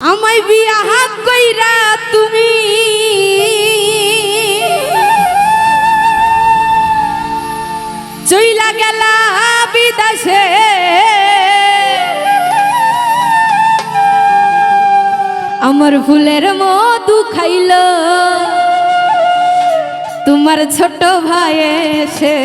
আমায় বিয়া হাত কইরা তুমি। চইলা গেলা বিদেশে। আমার ফুলের মধু খাইল। তোমার ছোট ভাই এসে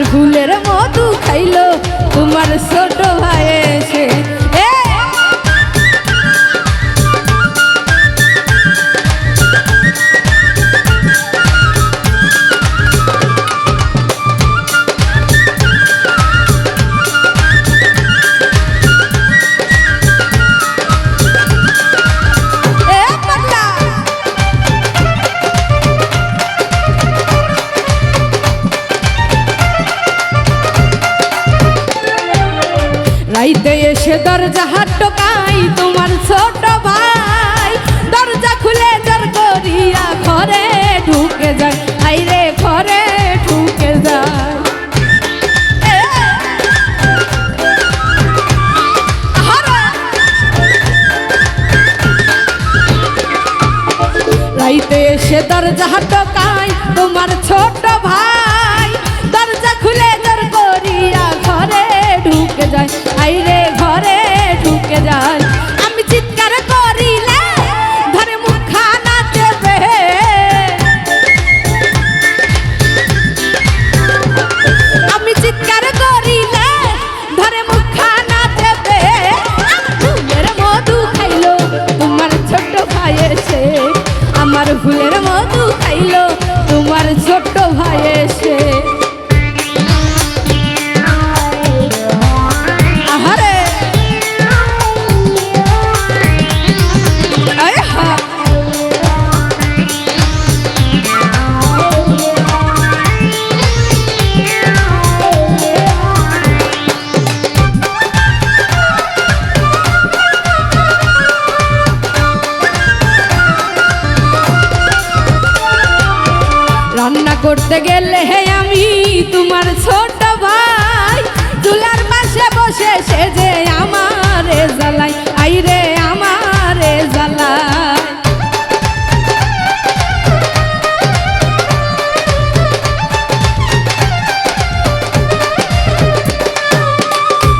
আমার হুলের মধু খাইলো তোমার ছোট রাইতে এসে দরজা হাট টোকাই তোমার ছোট ভাই দরজা খুলে জোর করিয়া ঘরে ঢুকে যায় আইরে ঘরে ঢুকে যায়! রাইতে এসে দরজা টোকাই তোমার ছোট মধু খাইলো তোমার ছোট ভাই এসে করতে গেলে হে আমি তোমার ছোট ভাই। চুলার পাশে বসে সে যে আমারে জ্বালাই আইরে আমারে জ্বালাই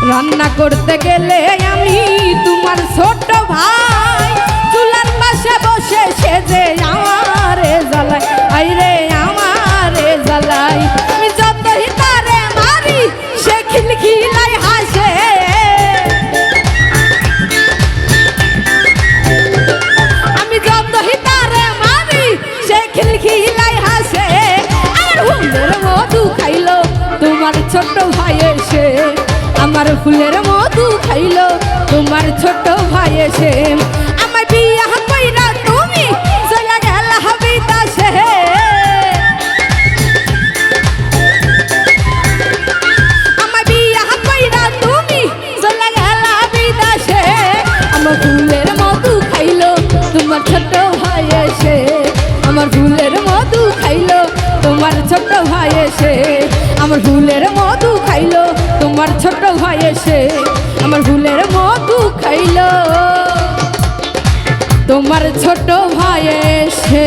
রান্না করতে গেলে আমি তোমার ছোট ভাই। চুলার পাশে বসে সে যে আমারে জ্বালাই আইরে তোমার ছোট ভাই এসে আমার ফুলের মধু খাইলো। তোমার ছোট ভাই এসে আমার বিয়া কইরা তুমি চলে গেল বিদেশে আমার বিয়া কইরা তুমি চলে গেল বিদেশে আমার ফুলের মধু খাইলো, তোমার ছোট ভাই এসে। আমার ফুলের মধু খাইলো, তোমার ছোট ভাই এসে। আমার ভুলের মধু খাইলো, তোমার ছোট ভাই এসে আমার ভুলের মধু খাইলো। তোমার ছোট ভাই এসে